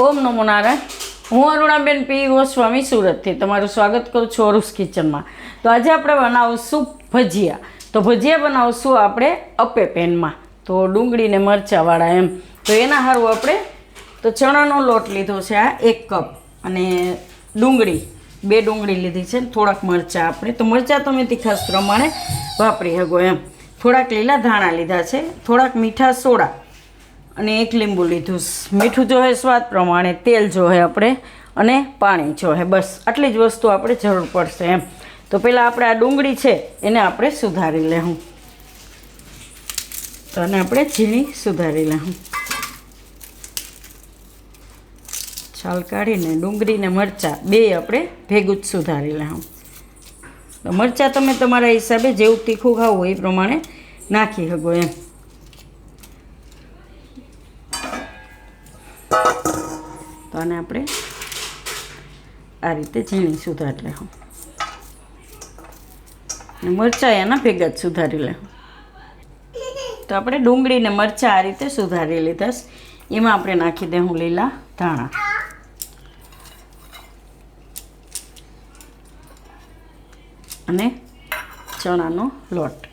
ઓમ નમો નારાયણ. હું અરુણાબેન પી. ગોસ્વામી સુરતથી તમારું સ્વાગત કરું છું અરુસ કિચનમાં. તો આજે આપણે બનાવશું ભજીયા. તો ભજીયા બનાવશું આપણે અપે પેનમાં. તો ડુંગળીને મરચાંવાળા એમ. તો એના સારું આપણે તો ચણાનો લોટ લીધો છે આ એક કપ અને ડુંગળી. બે ડુંગળી લીધી છે થોડાક મરચાં આપણે. તો મરચાં તમે તીખાસ પ્રમાણે વાપરી શકો એમ. થોડાક લીલા ધાણા લીધા છે. થોડાક મીઠા સોડા. અને એક લીંબુ લીધું. મીઠું જોહે સ્વાદ પ્રમાણે તેલ જોહે આપણે અને પાણી જોહે બસ, આટલી જ વસ્તુ આપણે જરૂર પડશે એમ. તો પહેલાં આપણે આ ડુંગળી છે એને આપણે સુધારી લેવું તો આને આપણે ઝીણી સુધારી લેવું છાલ કાઢીને ડુંગળીને મરચાં બે આપણે ભેગું જ સુધારી લેવું તો મરચાં તમે તમારા હિસાબે જેવું તીખું ખાવું એ પ્રમાણે નાખી શકો એમ. તો આને આપણે આ રીતે ઝીણી સુધારી લેવું અને મરચાં એના ભેગા જ સુધારી લેવું તો આપણે ડુંગળીને મરચાં આ રીતે સુધારી લીધા એમાં આપણે નાખી દઉં લીલા ધાણા. અને ચણાનો લોટ.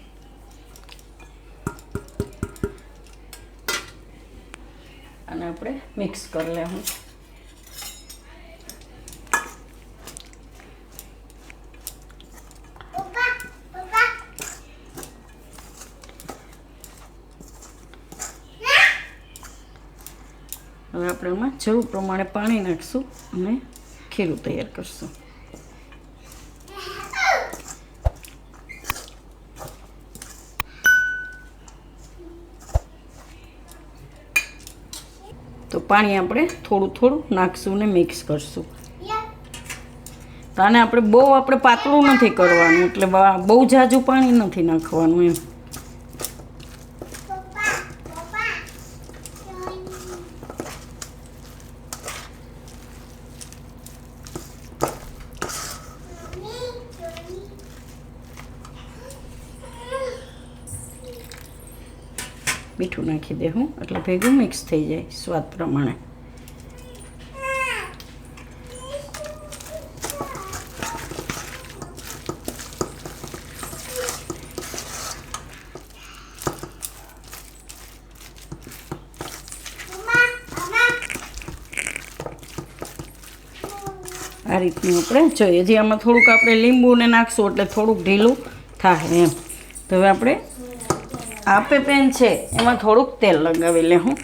અને આપણે મિક્સ કરી લેવું હવે આપણે જરૂર પ્રમાણે પાણી નાખશું અને ખીરું તૈયાર કરશું. તો પાણી આપણે થોડું થોડું નાખશું ને મિક્સ કરશું. તો આને આપણે બહુ આપણે પાતળું નથી કરવાનું, એટલે બહુ જાજુ પાણી નથી નાખવાનું એમ. મીઠું નાખી દેવું એટલે ભેગું મિક્સ થઈ જાય સ્વાદ પ્રમાણે. આ રીતનું આપણે જોઈએ. જે આમાં થોડુંક આપણે લીંબુને નાખશું એટલે થોડુંક ઢીલું થાય એમ. તો હવે આપણે આપે પેન છે. એમાં થોડુંક તેલ લગાવી લે હું.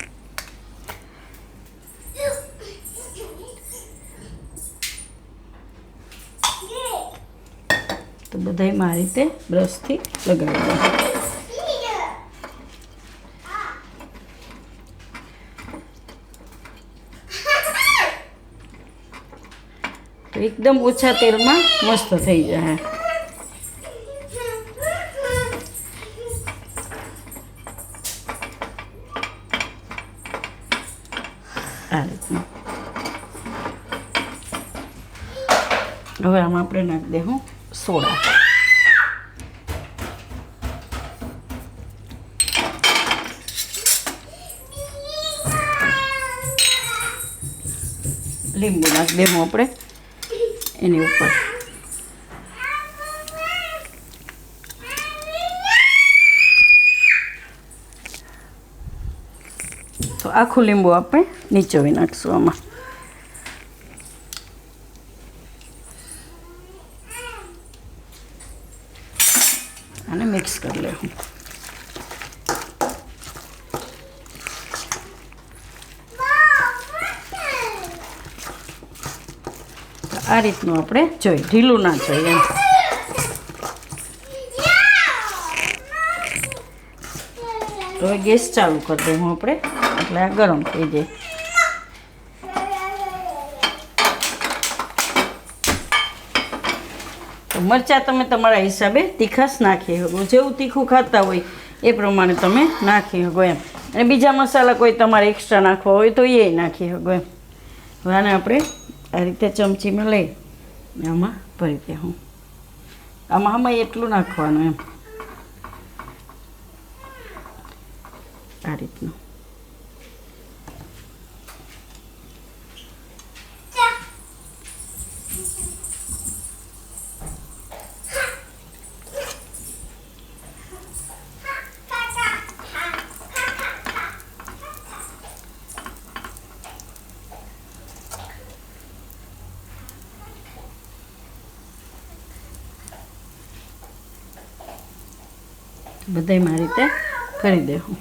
તો બધાય મારી રીતે બ્રશથી લગાવી દઉં એકદમ ઓછા તેલમાં મસ્ત થઈ જાય આ રીતનું હવે આમાં આપણે નાખી દેવું સોડા. લીંબુ નાખી દેવું આપણે એની ઉપર. તો આખું લીંબુ આપણે નીચોવી નાખશું આમાં અને મિક્સ કરી લેવું તો આ રીતનું આપણે જોઈએ. ઢીલું ના જોઈએ એમ. હવે ગેસ ચાલુ કરી દઉં આપણે. એટલે આ ગરમ થઈ જાય. મરચાં તમે તમારા હિસાબે તીખાશ નાખી શકો. જેવું તીખું ખાતા હોય એ પ્રમાણે તમે નાખી શકો એમ. અને બીજા મસાલા કોઈ તમારે એક્સ્ટ્રા નાખવા હોય તો એ નાખી શકો એમ. હવે આને આપણે આ રીતે ચમચીમાં લઈ. આમાં ભરી દેવું આમાં આમાં એટલું નાખવાનું એમ. આ રીતનું. બધાયમાં આ રીતે કરી દેવું.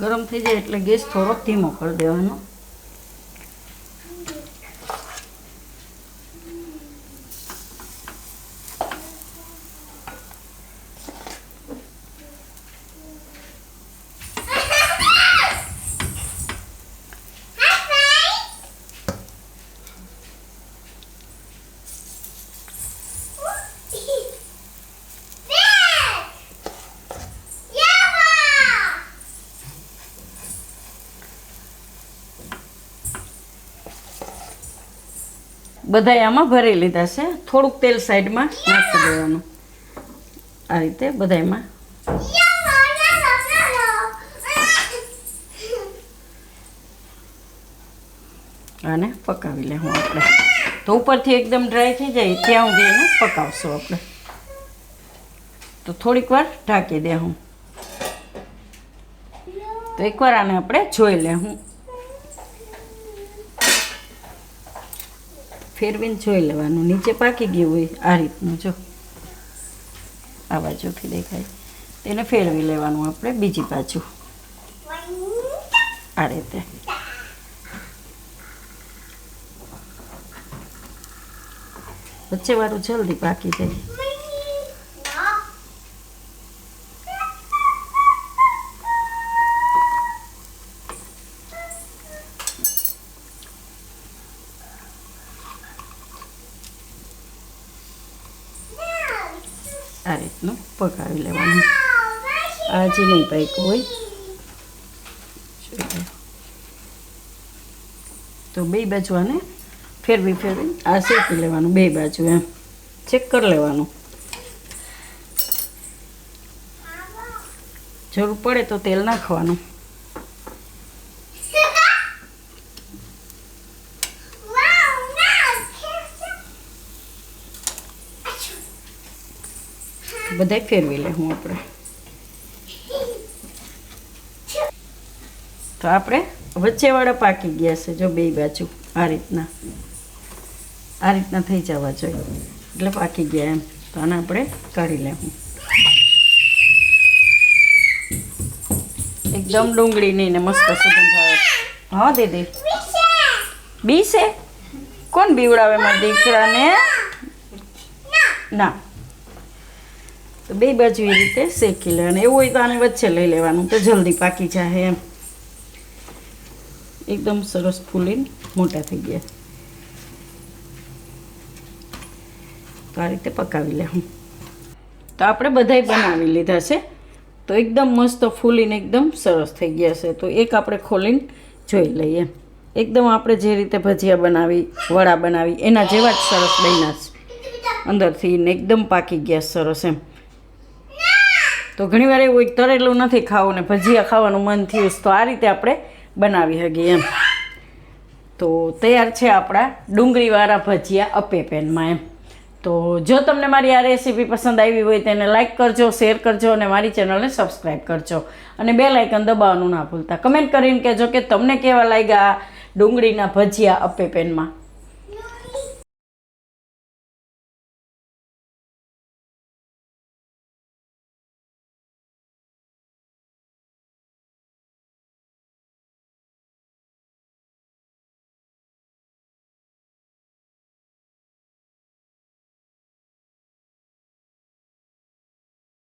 ગરમ થઈ જાય એટલે ગેસ થોડોક ધીમો કરી દેવાનો. બધાય આમાં ભરી લીધા છે. થોડુંક તેલ સાઈડમાં નાખી દેવાનું. આ રીતે બધાયમાં. આને પકાવી લેવું આપણે. તો ઉપરથી એકદમ ડ્રાય થઈ જાય ત્યાં સુધી એને પકાવશું આપણે. તો થોડીક વાર ઢાંકી દે હું. તો એકવાર આને આપણે જોઈ લે હું. ફેરવીને જોઈ લેવાનું. નીચે પાકી ગયું હોય આ રીતનું, જો. આ બાજુથી દેખાય. તેને ફેરવી લેવાનું આપણે બીજી બાજુ. આ રીતે. વચ્ચે વાળું જલ્દી પાકી જાય. આ રીતનું પકાવી લેવાનું. આજે નહીં પાક્યું હોય. તો બે બાજુ આને ફેરવી ફેરવી આ શેકી લેવાનું, બે બાજુ એમ. ચેક કરી લેવાનું. જરૂર પડે તો તેલ નાખવાનું. બધાય ફેરવી લે હું આપણે તો આપણે વચ્ચેવાળા પાકી ગયા છે, જો બે બાજુ, આ રીતના. આ રીતના થઈ જવા જોઈએ. એટલે પાકી ગયા એમ. તો આને આપણે કાઢી લેવું એકદમ ડુંગળીની ને મસ્ત સુગંધ આવે. હા, દીદી. બી છે? કોણ બીવડાવે મારા દીકરાને? ના. તો બે બાજુ એ રીતે શેકી લેવાનું એવું હોય તો આને વચ્ચે લઈ લેવાનું તો જલ્દી પાકી જાય એમ. એકદમ સરસ ફૂલીને મોટા થઈ ગયા. તો આ રીતે પકાવી લેવું તો આપણે બધાય બનાવી લીધા છે. તો એકદમ મસ્ત ફૂલીને એકદમ સરસ થઈ ગયા છે. તો એક આપણે ખોલીને જોઈ લઈએ. એકદમ આપણે જે રીતે ભજીયા બનાવી, વડા બનાવી, એના જેવા જ સરસ બન્યા છે. અંદરથી એકદમ પાકી ગયા સરસ એમ. તો ઘણીવાર એવું હોય કે તળેલું નથી ખાવું ને ભજીયા ખાવાનું મન થયું તો આ રીતે આપણે બનાવી શકીએ એમ. તો તૈયાર છે આપણા ડુંગળીવાળા ભજીયા અપે પેનમાં એમ. તો જો તમને મારી આ રેસીપી પસંદ આવી હોય તેને લાઇક કરજો, શેર કરજો અને મારી ચેનલને સબસ્ક્રાઈબ કરજો. અને બે લાઇકન દબાવવાનું ના ભૂલતા. કમેન્ટ કરીને કહેજો કે તમને કેવા લાગ્યા ડુંગળીના ભજીયા અપે પેનમાં.